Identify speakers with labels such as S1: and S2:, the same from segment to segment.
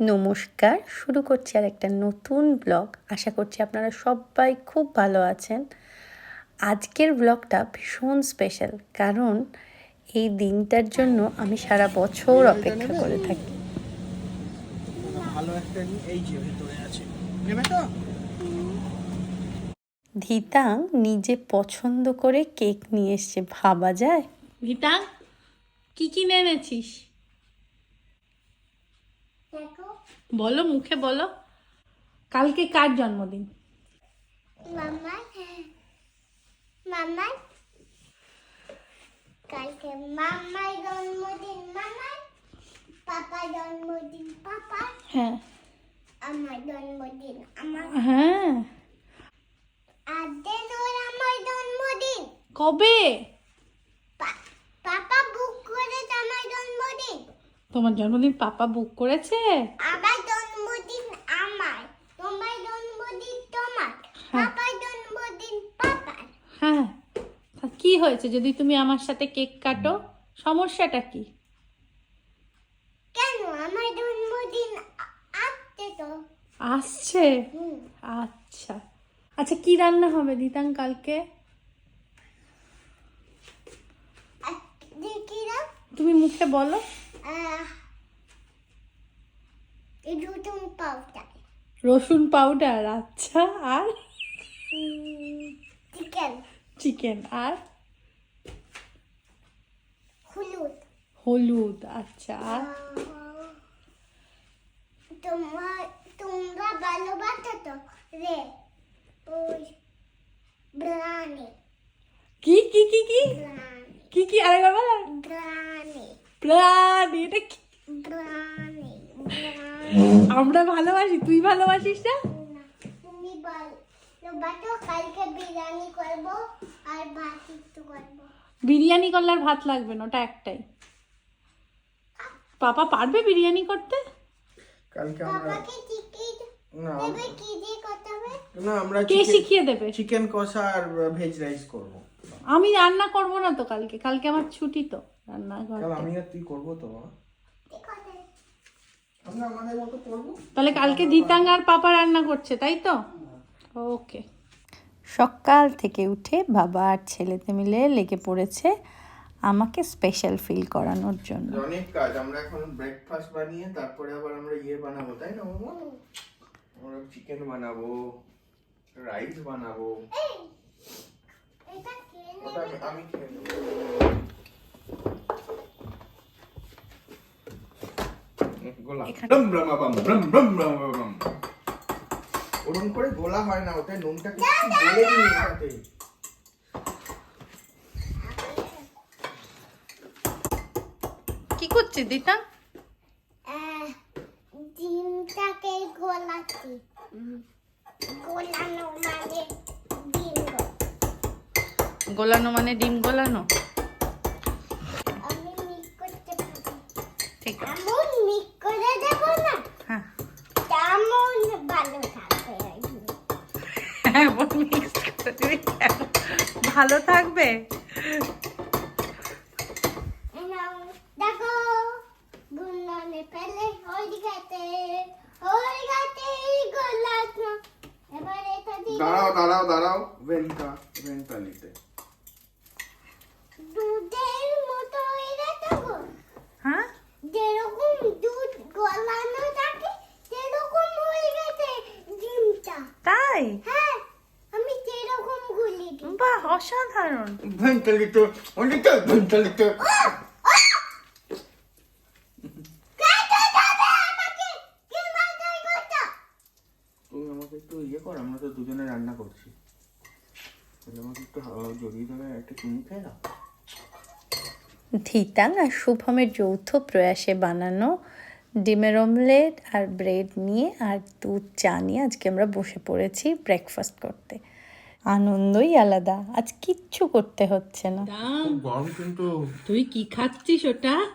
S1: নমস্কার শুরু করছি আর একটা নতুন ব্লগ। আশা করছি আপনারা সবাই খুব ভালো আছেন। আজকের ব্লগটা ভীষণ স্পেশাল কারণ এই দিনটার জন্য আমি সারা বছর অপেক্ষা করে থাকি।
S2: ভালো একটা এই যে ভিতরে আছে। তো।
S1: ধিতাং নিজে পছন্দ করে কেক নিয়ে এসছে ভাবা যায়?
S3: গীতা কি কিনে এনেছিস বলো মুখে বলো। কালকে কার জন্মদিন?
S4: মামা কালকে মামার জন্মদিন মামার? পাপা জন্মদিন পাপা
S3: হ্যাঁ।
S4: আমার জন্মদিন আমার।
S3: হ্যাঁ।
S4: ওর আমার জন্মদিন।
S3: কবে
S4: পা- পাপা বুক করেছে আমার জন্মদিন
S3: তোমার জন্মদিন পাপা বুক করেছে?
S4: আমার জন্মদিন আমার। তোমার জন্মদিন তোমার।
S3: হ্যাঁ।
S4: পাপার জন্মদিন পাপার।
S3: হ্যাঁ। কি হয়েছে? যদি তুমি আমার সাথে কেক কাটো সমস্যাটা কি?
S4: কেন? আমার জন্মদিন আসছে তো।
S3: আসছে? আচ্ছা। আচ্ছা কি রান্না হবে দিতাং কালকে?
S4: দেখি
S3: তুমি মুখে বলো।
S4: এই পাউডার
S3: রসুন পাউডার আচ্ছা আর?
S4: চিকেন
S3: চিকেন আর?
S4: হলুদ।
S3: হলুদ আচ্ছা আর?
S4: তোমার তোমরা ভালোবাসো তো? রে ওই ব্রানি
S3: কি কি কি কি? কি কি? আরেকবার বলো।
S4: ব্রানি
S3: প্রাণ এটা কি? আমরা ভালোবাসি তুই ভালোবাসিস না?
S4: না, তুমি বল বাটো কালকে বিরিয়ানি করব আর ভাত একটু করব।
S3: বিরিয়ানি করলে আর ভাত লাগবে না ওটা একটাই। পাপা পারবে বিরিয়ানি করতে?
S2: কালকে আমরা না না আমরা
S3: কে শিখিয়ে দেবে?
S2: চিকেন কষা আর ভেজ রাইস করব।
S3: আমি রান্না করব না তো কালকে কালকে আমার ছুটি তো। রান্না
S2: কাল আমি আর তুই করব তো মা।
S4: ঠিক আছে
S2: আমরা আমাদের মতো করব?
S3: তাহলে কালকে দিতাং আর পাপা রান্না করছে তাই তো? ওকে।
S1: সকাল থেকে উঠে বাবা আর ছেলেতে মিলে লেগে পড়েছে আমাকে স্পেশাল ফিল করানোর জন্য।
S2: অনেক কাজ আমরা এখন ব্রেকফাস্ট বানিয়ে তারপরে আবার আমরা ইয়ে বানাবো তাই না মামা? আমরা চিকেন বানাবো রাইস বানাবো। আমি খেয়ে ওরকম করে গোলা হয় না ওটা নুনটা
S3: কি করছিস দিতাং
S4: আহ, ডিমটাকে গোলাচ্ছি। গোলানো মানে ডিম গো।
S3: গোলানো মানে ডিম গোলানো
S4: আমি মিক্স করতে পারি
S3: ঠিক আছে
S4: এমন মিক্স করে দেবো না
S3: হ্যাঁ
S4: তেমন ভালো থাকবে এই ডিম।
S3: এমন মিক্স করে দিবি কেন? ভালো থাকবে?
S4: দেখো গুন্ডনে পেলে গেছে গেছে গোলানো এবার এটা দিয়ে
S2: দাঁড়াও দাঁড়াও দাঁড়াও ভেন্টা ভেন্টা নিতে।
S4: দুধের মতো হয়ে
S3: হ্যাঁ?
S4: যেরকম দুধ গলানো থাকে সেরকম হয়ে গেছে ডিমটা।
S3: তাই?
S4: হ্যাঁ আমি সেরকম গুলি দিই
S3: বাহ অসাধারণ।
S2: আমাকে! একটু ইয়ে কর আমরা তো দুজনে রান্না করছি। তাহলে আমাকে একটু জড়িয়ে ধরে একটা চুমু খেয়ে দাও
S1: ধিতাং আর শুভমের যৌথ প্রয়াসে বানানো ডিমের অমলেট আর ব্রেড নিয়ে আর দুধ চা নিয়ে আজকে আমরা বসে পড়েছি ব্রেকফাস্ট করতে। আনন্দই আলাদা। আজ কিচ্ছু করতে হচ্ছে না।
S2: গরম কিন্তু।
S3: তুই কি খাচ্ছিস ওটা?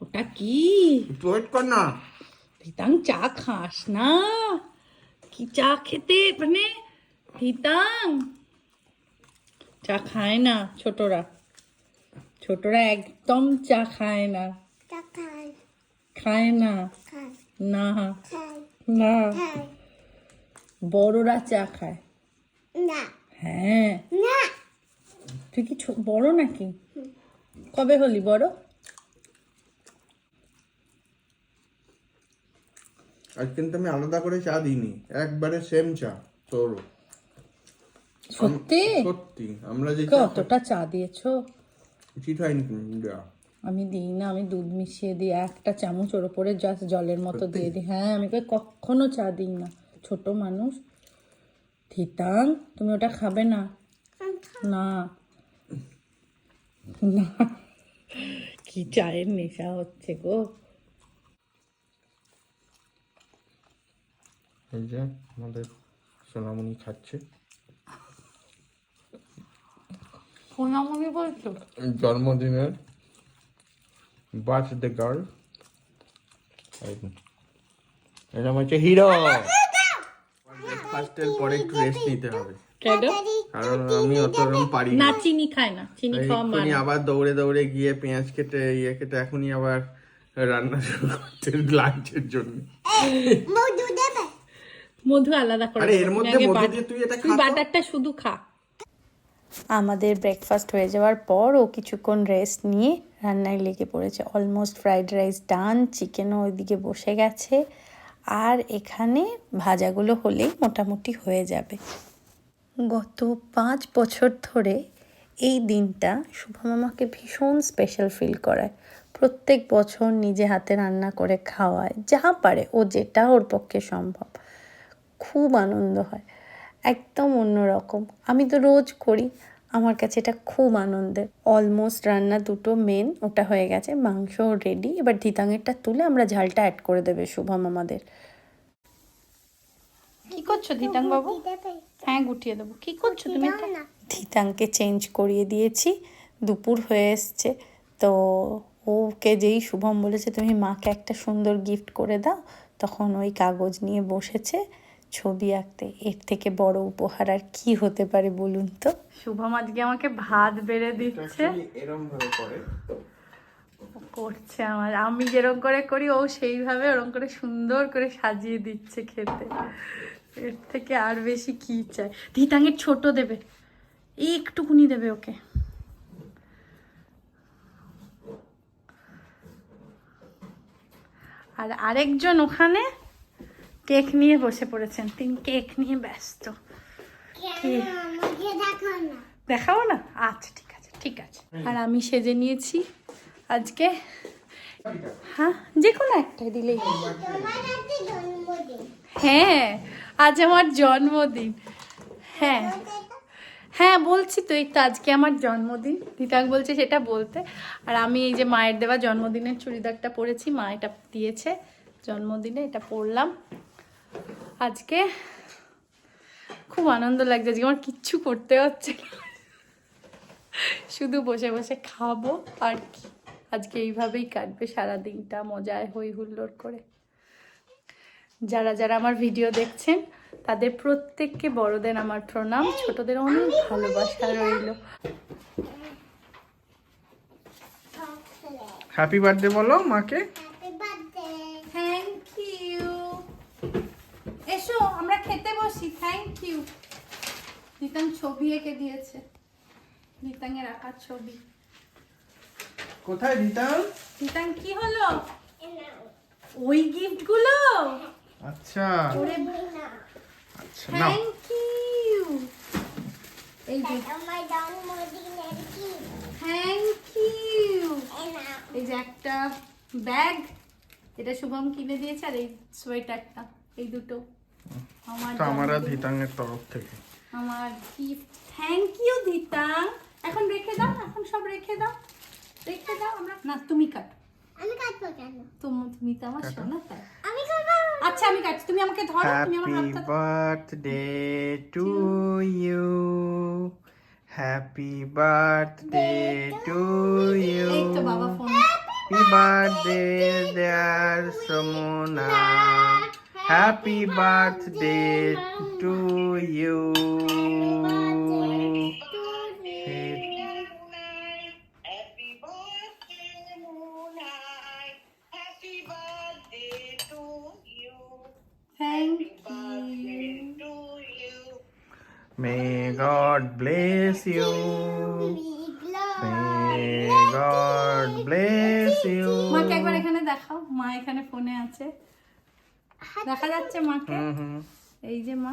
S3: ওটা কি?
S2: ওয়েট কর না।
S3: হিতাং চা খাস না। কি চা খেতে? মানে হিতাং চা খায় না ছোটরা। ছোটরা একদম চা খায় না। খায়। না। না। না। বড়রা চা খায়।
S4: না।
S3: হ্যাঁ।
S4: না।
S3: তুই কি ছো- বড় নাকি? কবে হলি বড়?
S2: আজ কিন্তু আমি আলাদা করে চা দিইনি একবারে সেম চা তোর
S3: সত্যি?
S2: সত্যি আমরা যে
S3: কতটা চা দিয়েছ?
S2: উচিত হয়নি দেওয়া।
S3: আমি দিই না আমি দুধ মিশিয়ে দিই একটা চামচ ওর উপরে জাস্ট জলের মতো দিয়ে দিই। হ্যাঁ আমি কই কখনো চা দিই না। ছোট মানুষ। থিতাং তুমি ওটা খাবে না? না। না। কি চায়ের নেশা হচ্ছে গো।
S2: এই যে আমাদের সোনামণি খাচ্ছে।
S3: সোনামণি বলছো?
S2: জন্মদিনের বার্থডে গার্ল। এটা হচ্ছে হিরো। ব্রেকফাস্টের পরে একটু রেস্ট নিতে হবে। কারণ আমি অত রকম পারি
S3: না।
S2: না
S3: চিনি খায় না চিনি খাওয়া মানে।
S2: আবার দৌড়ে দৌড়ে গিয়ে পেঁয়াজ কেটে ইয়ে কেটে এখনই আবার রান্না শুরু করতে লাঞ্চের জন্য।
S4: মধু
S3: আলাদা করে
S2: আরে এর মধ্যে মধু দিয়ে তুই এটা
S3: তুই বাটারটা শুধু খা।
S1: আমাদের ব্রেকফাস্ট হয়ে যাওয়ার পর ও কিছুক্ষণ রেস্ট নিয়ে রান্নায় লেগে পড়েছে। অলমোস্ট ফ্রাইড রাইস ডান চিকেনও ওইদিকে বসে গেছে। আর এখানে ভাজাগুলো হলেই মোটামুটি হয়ে যাবে। গত পাঁচ বছর ধরে এই দিনটা শুভম আমাকে ভীষণ স্পেশাল ফিল করায়। প্রত্যেক বছর নিজে হাতে রান্না করে খাওয়ায়, যা পারে ও যেটা ওর পক্ষে সম্ভব। খুব আনন্দ হয়, একদম অন্যরকম। আমি তো রোজ করি আমার কাছে এটা খুব আনন্দের। অলমোস্ট রান্না দুটো মেন ওটা হয়ে গেছে মাংস রেডি এবার ধিতাঙেরটা তুলে আমরা ঝালটা অ্যাড করে দেবে শুভম আমাদের।
S3: কি করছ দিতাং বাবু? হ্যাঁ গুটিয়ে দেবো। কি করছ তুমি
S1: ধিতাংকে চেঞ্জ করিয়ে দিয়েছি দুপুর হয়ে এসছে। তো ওকে যেই শুভম বলেছে তুমি মাকে একটা সুন্দর গিফট করে দাও। তখন ওই কাগজ নিয়ে বসেছে। ছবি আঁকতে এর থেকে বড় উপহার আর কি হতে পারে বলুন তো?
S3: শুভম আজকে আমাকে ভাত বেড়ে দিচ্ছে।
S2: এরম ভাবে করে।
S3: করছে আমার। আমি যেরকম করে করি ও সেইভাবে ওরকম করে সুন্দর করে সাজিয়ে দিচ্ছে খেতে। এর থেকে আর বেশি কি চাই? ধিতাঙের ছোট দেবে। এই একটুকুনি দেবে ওকে। আর আরেকজন ওখানে কেক নিয়ে বসে পড়েছেন। তিনি কেক নিয়ে ব্যস্ত।
S4: আমাকে না।
S3: দেখাবো না? আচ্ছা ঠিক আছে ঠিক আছে। আর আমি সেজে নিয়েছি আজকে। হ্যাঁ যে কোনো একটা দিলেই হ্যাঁ আজ আমার জন্মদিন। হ্যাঁ। হ্যাঁ বলছি তো এই তো আজকে আমার জন্মদিন। দিতাক বলছে সেটা বলতে। আর আমি এই যে মায়ের দেওয়া জন্মদিনের চুড়িদারটা পরেছি মা এটা দিয়েছে। জন্মদিনে এটা পরলাম। আজকে খুব আনন্দ লাগছে। আজকে আমার কিচ্ছু করতে হচ্ছে। শুধু বসে বসে খাব আর কি। আজকে এইভাবেই কাটবে সারা দিনটা মজায় হই হুল্লোড় করে। যারা যারা আমার ভিডিও দেখছেন, তাদের প্রত্যেককে বড়দের আমার প্রণাম। ছোটদের অনেক ভালোবাসা রইল।
S2: হ্যাপি বার্থডে বলো মাকে
S4: হ্যাপি বার্থডে
S3: থ্যাংক ইউ এসো আমরা খেতে বসি থ্যাংক ইউ নিতাং ছবি এঁকে দিয়েছে। নিতাংয়ের আঁকার ছবি।
S2: কোথায় দিতাম
S3: নিতাং কি হলো? ওই গিফটগুলো?
S2: আচ্ছা।
S3: ওরে
S2: আচ্ছা নাও।
S3: থ্যাংক ইউ এই যে
S4: আমার জন্মদিনের কি
S3: থ্যাংক ইউ এই যে একটা ব্যাগ। এটা শুভম কিনে দিয়েছে আর এই সোয়েটারটা। এই দুটো। আমার
S2: আর
S3: জন্মদিনে-
S2: তরফ থেকে।
S3: আমার গিফট থ্যাংক ইউ দিতাম এখন রেখে দাও এখন সব রেখে দাও। রেখে দাও আমরা। না তুমি কাটো।
S4: আমি কাটবো কেন?
S3: তুমি তুমি তো আমার শোনা তাই।
S4: আমি
S3: আচ্ছা আমি কাটছি। তুমি আমাকে ধরো তুমি আমার
S2: হ্যাপি
S3: হাতটা
S2: birthday to you happy birthday to you
S3: এই তো বাবা phone
S2: happy birthday dear সমনা
S5: Happy birthday, Moonlight. Happy birthday.
S3: Thank you
S2: may God bless you may God bless you
S3: মাকে একবার এখানে দেখাও মা এখানে ফোনে আছে দেখা যাচ্ছে মাকে। এই যে মা।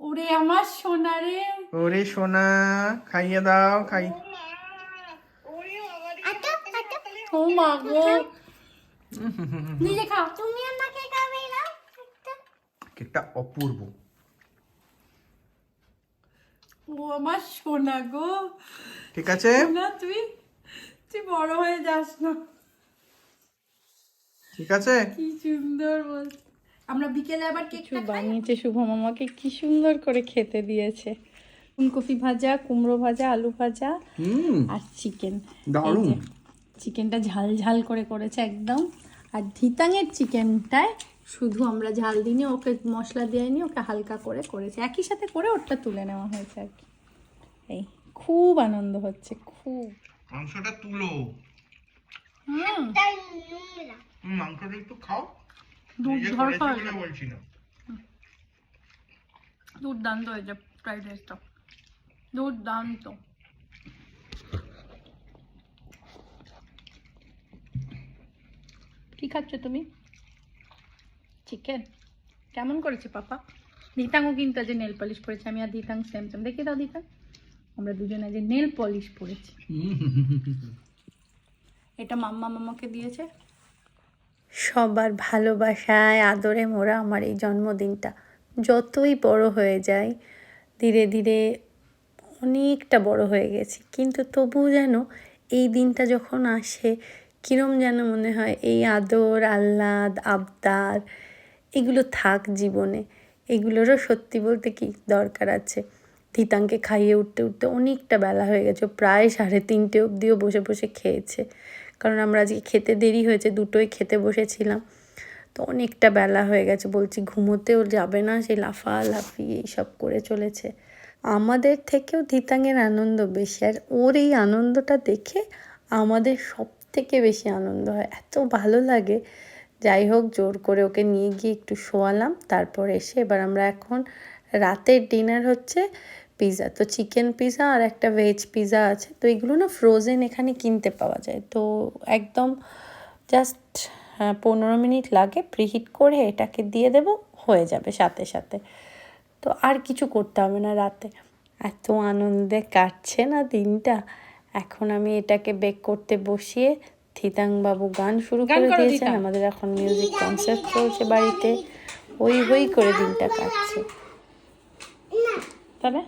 S3: ওরে আমার সোনা রে।
S2: ওরে সোনা খাইয়ে দাও খাই।
S3: ও মা গো। নিজে খাও।
S4: তুমি আমাকে খাবে না?
S2: কেকটা অপূর্ব।
S3: ও আমার সোনা গো।
S2: ঠিক আছে?
S3: না তুই তুই বড় হয়ে যাস না।
S2: ঠিক আছে?
S3: কি সুন্দর বল আমরা বিকেলে আবার কেকটা বানিয়েছে শুভ মামাকে কি সুন্দর করে খেতে দিয়েছে। ফুলকপি ভাজা কুমড়ো ভাজা আলু ভাজা
S2: হুম।
S3: আর চিকেন।
S2: দারুণ।
S3: চিকেনটা ঝাল ঝাল করে করেছে একদম। আর ধিতাঙের চিকেনটায় শুধু আমরা ঝাল দিইনি ওকে মশলা দেয়নি ওকে হালকা করে করেছে। একই সাথে করে ওটা তুলে নেওয়া হয়েছে আর কি। এই খুব আনন্দ হচ্ছে খুব।
S2: মাংসটা তুলো।
S3: হুম।
S4: তাই নোংরা
S2: হুম, মাংসটা একটু খাও।
S3: দুধ
S2: নিজে
S3: ঝড়
S2: করেছি
S3: খাওয়া
S2: বলে বলছি না।
S3: দুর্দান্ত হয়েছে ফ্রাইড রাইসটা দুর্দান্ত। কি খাচ্ছ তুমি? চিকেন কেমন করেছে পাপা? দিতাংও কিন্তু আজ নেল পলিশ পরেছে আমি আর দিতাং সেম সেম দেখি দাও দিতাং। আমরা দুজনে আজ নেল পলিশ পরেছি। এটা মাম্মা মামাকে দিয়েছে।
S1: সবার ভালোবাসায়, আদরে মোরা আমার এই জন্মদিনটা। যতই বড় হয়ে যায় ধীরে ধীরে অনেকটা বড় হয়ে গেছি। কিন্তু তবুও যেন এই দিনটা যখন আসে, কিরম যেন মনে হয় এই আদর, আহ্লাদ, আবদার, এগুলো থাক জীবনে। এগুলোরও সত্যি বলতে কি দরকার আছে। ধিতাংকে খাইয়ে উঠতে উঠতে অনেকটা বেলা হয়ে গেছে, প্রায় সাড়ে তিনটে অবধিও বসে বসে খেয়েছে। কারণ আমরা আজকে খেতে দেরি হয়েছে, দুটোই খেতে বসেছিলাম। তো অনেকটা বেলা হয়ে গেছে, বলছি ঘুমোতেও যাবে না, সেই লাফালাফি এইসব করে চলেছে। আমাদের থেকেও ধিতাঙের আনন্দ বেশি, আর ওর এই আনন্দটা দেখে আমাদের সব থেকে বেশি আনন্দ হয়। এত ভালো লাগে। যাই হোক, জোর করে ওকে নিয়ে গিয়ে একটু শোয়ালাম, তারপর এসে এবার আমরা এখন রাতের ডিনার হচ্ছে পিৎজা তো চিকেন পিৎজা আর একটা ভেজ পিৎজা আছে তো এগুলো না ফ্রোজেন এখানে কিনতে পাওয়া যায়। তো একদম জাস্ট পনেরো মিনিট লাগে প্রিহিট করে এটাকে দিয়ে দেব হয়ে যাবে সাথে সাথে। তো আর কিছু করতে হবে না রাতে। এত আনন্দে কাটছে না দিনটা। এখন আমি এটাকে বেক করতে বসিয়ে থিতাং বাবু গান শুরু করে
S3: করো,
S1: দিয়েছেন। আমাদের এখন মিউজিক কনসার্ট চলছে বাড়িতে। ওই হই করে দিনটা কাটছে।
S4: তাহলে?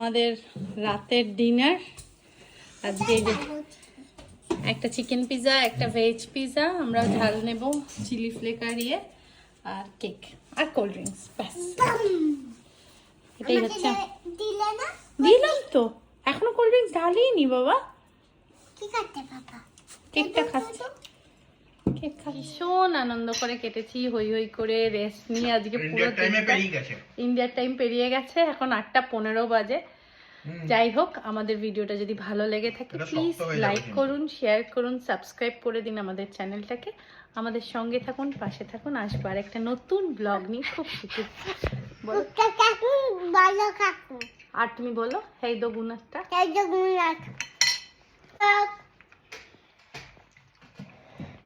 S3: আমাদের রাতের ডিনার আর আজকে একটা চিকেন পিজা একটা ভেজ পিৎজা আমরা ঝাল নেব চিলি ফ্লেকার ইয়ে আর কেক আর কোল্ড ড্রিঙ্কস ব্যাস। এটাই হচ্ছে।
S4: দিলে
S3: দিলাম তো। এখনও কোল্ড ড্রিঙ্কস ঢালিনি বাবা।
S4: কি
S3: কেকটা খাচ্ছি। কেক খাচ্ছি। ভীষণ আনন্দ করে কেটেছি হই হই করে রেস্ট নিয়ে আজকে পুরো
S2: ইন্ডিয়ার টাইমে
S3: দিনটা।
S2: পেরিয়ে গেছে।
S3: ইন্ডিয়ার টাইম পেরিয়ে গেছে এখন আটটা পনেরো বাজে। যাই হোক আমাদের ভিডিওটা যদি ভালো লেগে থাকে প্লিজ লাইক করুন শেয়ার করুন সাবস্ক্রাইব করে দিন আমাদের চ্যানেলটাকে আমাদের সঙ্গে থাকুন পাশে থাকুন আসব আর একটা নতুন ব্লগ নিয়ে। খুব
S4: খুশি কাকু
S3: আর তুমি বলো হেই দো
S4: জন্য